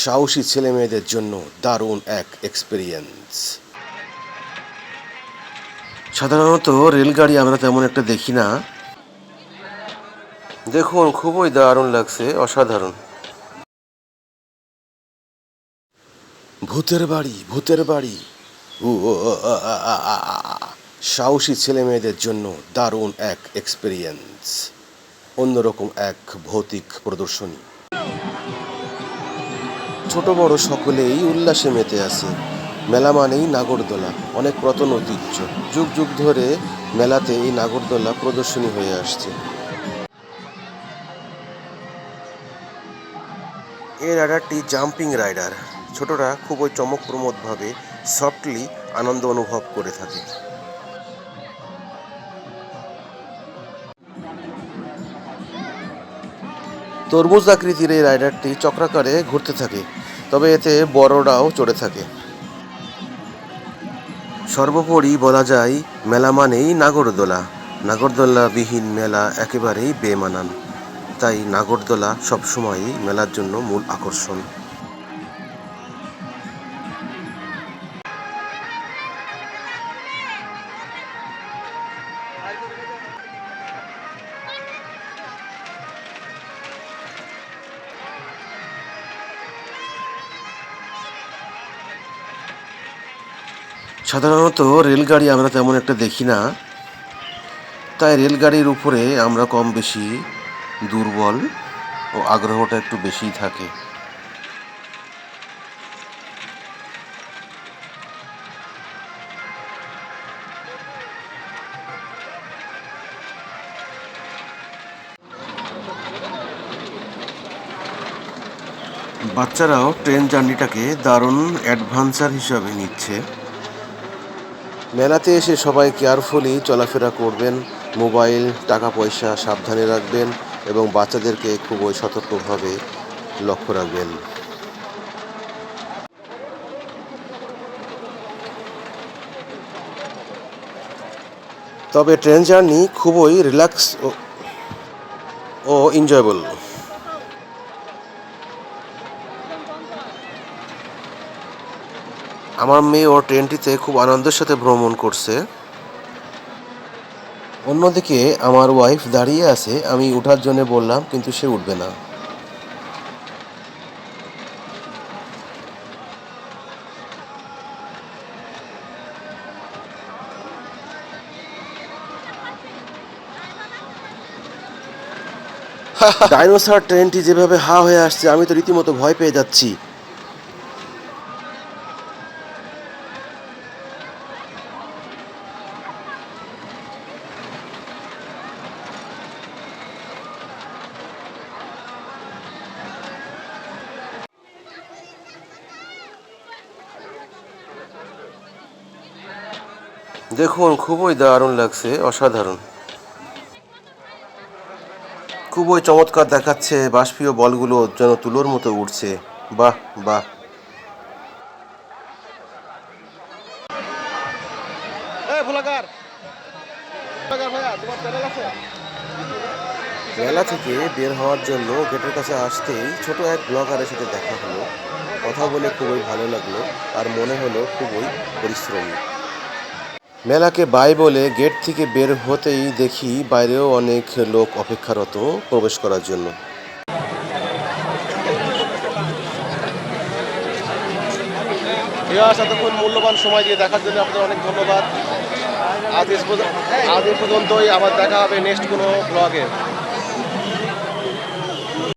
সাহসী ছেলে মেয়েদের জন্য দারুণ এক এক্সপিরিয়েন্স সাধারণত রেলগাড়ি আমরা তেমন একটা দেখি না। দেখুন, খুবই দারুণ লাগছে, অসাধারণ। ভূতের বাড়ি ভূতের বাড়ি। সাহসী ছেলে মেয়েদের জন্য দারুণ এক এক্সপিরিয়েন্স অন্যরকম এক ভৌতিক প্রদর্শনী। ছোট বড় সকলেই উল্লাসে মেতে আছে। মেলা মানেই নাগরদোলা, অনেক পুরাতন ঐতিহ্য। যুগ যুগ ধরে মেলাতে এই নাগরদোলা প্রদর্শনী হয়ে আসছে। এই রাইডারটি জাম্পিং রাইডার। ছোটরা খুবই চমকপ্রমোদভাবে সফটলি আনন্দ অনুভব করে থাকে। তরমুজ আকৃতির এই রাইডারটি চক্রাকারে ঘুরতে থাকে। তবে এতে বড়রাও চড়ে থাকে। সর্বোপরি বলা যায়, মেলা মানেই নাগরদোলা। নাগরদোলা বিহীন মেলা একেবারেই বেমানান। তাই নাগরদোলা সবসময়ই মেলার জন্য মূল আকর্ষণ। সাধারণত রেলগাড়ি আমরা তেমন একটা দেখি না। তাই রেলগাড়ির উপরে আমরা কম বেশি দুর্বল ও আগ্রহটা একটু বেশিই থাকে। বাচ্চারাও ট্রেন জার্নিটাকে দারুণ অ্যাডভান্সার হিসাবে নিচ্ছে। মেলাতে এসে সবাই কেয়ারফুলি চলাফেরা করবেন, মোবাইল টাকা পয়সা সাবধানে রাখবেন এবং বাচ্চাদেরকে খুবই সতর্কভাবে লক্ষ্য রাখবেন। তবে ট্রেন জার্নি খুবই রিল্যাক্স ও- এনজয়েবল আমার মেয়ে ও ট্রেনটিতে খুব আনন্দের সাথে ভ্রমণ করছে। অন্যদিকে আমার ওয়াইফ দাঁড়িয়ে আছে আমি উঠার জন্য বললাম কিন্তু সে উঠবে না। ডাইনোসর ট্রেনটি যেভাবে হা হয়ে আসছে আমি তো রীতিমতো ভয় পেয়ে যাচ্ছি। দেখুন খুবই দারুণ লাগছে অসাধারণ। খুবই চমৎকার দেখাচ্ছে বাষ্পীয় বলগুলো যেন তুলোর মতো উঠছে বাহ বাহ। মেলা থেকে বের হওয়ার জন্য গেটের কাছে আসতেই ছোট এক ব্লগারের সাথে দেখা হলো। কথা বলে খুবই ভালো লাগল আর মনে হলো খুবই পরিশ্রমী। মেলাকে বাই বলে গেট থেকে বের হতেই দেখি বাইরেও অনেক লোক অপেক্ষারত প্রবেশ করার জন্য। এতক্ষণ মূল্যবান সময় দিয়ে দেখার জন্য আপনাদের অনেক ধন্যবাদ। আজ আজ পর্যন্তই আবার দেখা হবে নেক্সট কোনো ব্লগে